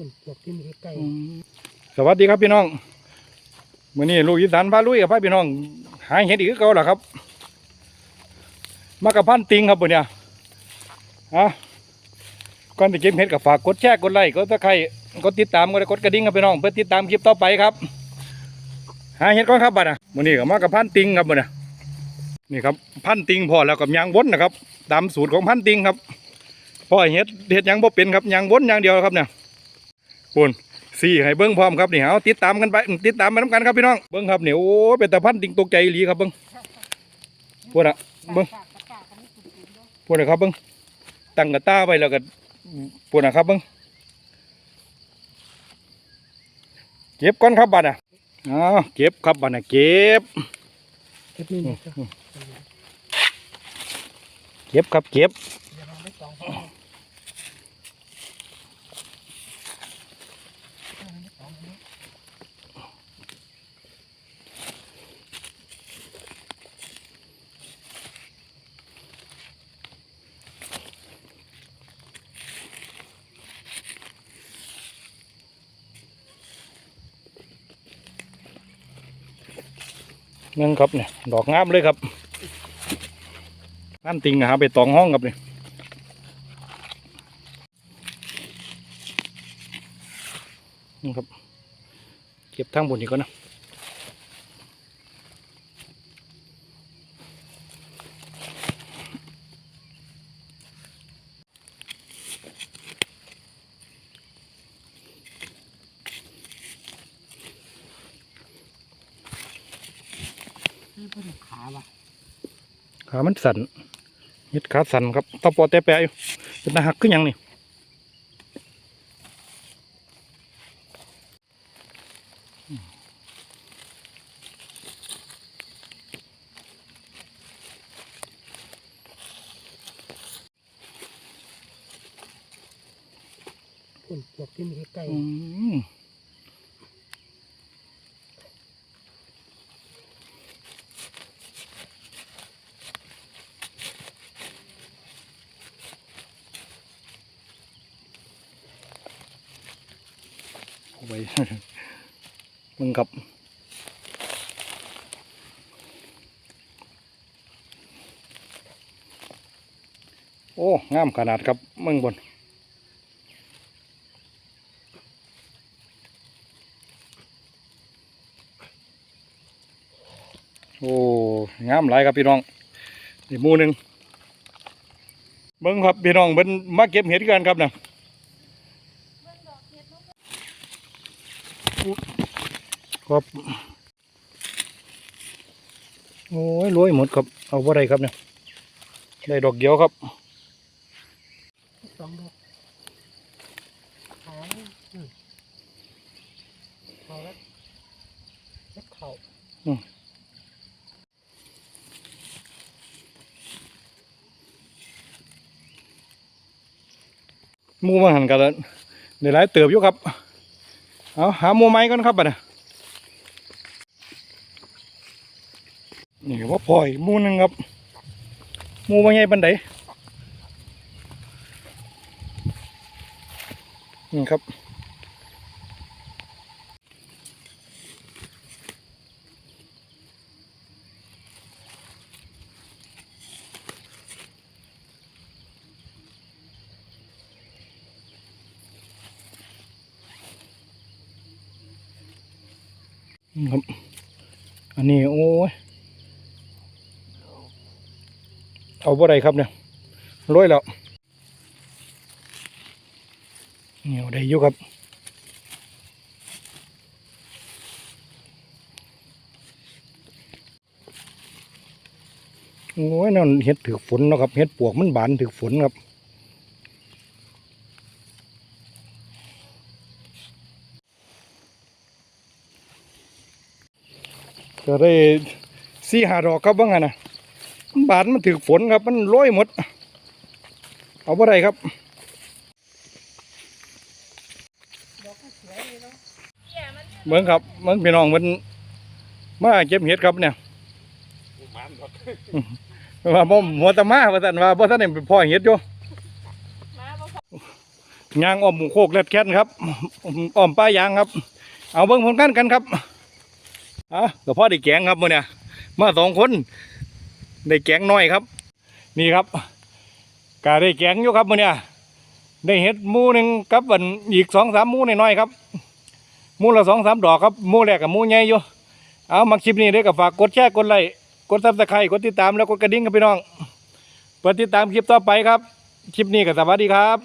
คนพวกที่มีใกล้สวัสดีครับพี่น้องมื้อนี้ลูกอีสานพาลุยกับพาพี่น้อง หาเห็ดอีกคือเก่าล่ะครับ มากับพันติงครับมื้อเนี่ยฮะก่อนจะเก็บเห็ดก็ฝากกดแชร์กดไลค์กดตะไคร้กดติดตามกดกดกระดิ่งครับพี่น้องเพื่อติดตามคลิปต่อไปครับ หาเห็ดก่อนครับบัดน่ะมื้อนี้ก็มากับพันติงครับมื้อน่ะนี่ครับพันติงพอแล้วกับยางวนนะครับ ตามสูตรของพันติงครับพ่อเห็ดเห็ดหยังบ่เป็นครับยางวนอย่างเดียวครับเนี่ย ปุ่นสี่ให้เบิ้งพร้อมครับนี่เอาติดตามกันไปติดตามไปน้ำกันครับพี่น้องเบิ้งครับนี่โอ้เป็นตะพันติงตกใจอีหลีครับเบิ้งพวกน่ะเบิ้งพวกน่ะครับเบิ้งตั้งกระตาไปแล้วก็พวกน่ะครับเบิ้งเก็บก่อนครับบัดอะอ๋อเก็บครับบัดน่ะเก็บเก็บนี่นะครับเก็บ นั่งครับเนี่ยดอกงามเลยครับนั่นติงนะครับไปตองห้องครับนี่นี่ครับ เก็บทั้งบนนี้ก่อนนะ นี่เพิ่นขาวะขามันสั่นเฮ็ดขาสั่นครับตะปอแต่แปะอยู่เป็นหักขึ้นยังนี่คนพวกที่มีใก เอาไปมึงกับโอ้งามขนาดครับมึงบนโอ้งามหลายครับพี่น้องนี่มูหนึ่งเบิ้งครับพี่น้องเบิ้นมาเก็บเห็ดกันครับนะ ครับโอ้ยรวยหมดครับ เอาว่าไรครับเนี่ยได้ดอกเดียวครับสองดอกขาอืมเขาแล้วเล็บเขาหมูมาหันกันแล้วเดี๋ยวหลายเติบอยู่ครับ เอาหาโมูไม้ก่อนครับบัดน่ะนี่ว่าพลอยมูนึงครับ มูว่าไงบันไดนี่ครับ ครับ อันนี้โอ้ยเอาบ่ได้ครับเนี่ยรวยแล้วเหนียวได้อยู่ครับโอ้ยนั่นเห็ดถือฝนนะครับเห็ดปวกมันบานถือฝนครับ ก็ได้สี่หาดอกครับว่างนะมันบานมันถือฝนครับมันโรยหมด เอาบ่ได้ครับเมืองครับเมืองพี่น้องมันมาเก็บเห็ดครับเนี่ยว่าบ่หัวตะมาว่าซั่นว่าบ่ทันเป็นพ่อเห็ดอยู่ยางอ้อมหมูโคกเล็ดแค้นครับอ้อมป้ายางครับ เอาเบิ้งผลกันกันครับ อะก็พ่อได้แกงครับมื่อเนี่ยมาสองคนได้แกงน้อยครับ นี่ครับกาได้แกงอยู่ครับมื่อเนี่ยได้เห็ดมูหนึ่งกับอันอีกสองสามมูน้อยๆครับมูละสองสามดอกครับมูแรกกับมูใหญ่อยู่เอามาคลิปนี้ได้กับฝากกดแชร์กดไลค์กดซับสไครต์กดติดตามแล้วกดกระดิ่งครับพี่น้องเพื่อติดตามคลิปต่อไปครับ คลิปนี้ก็สวัสดีครับ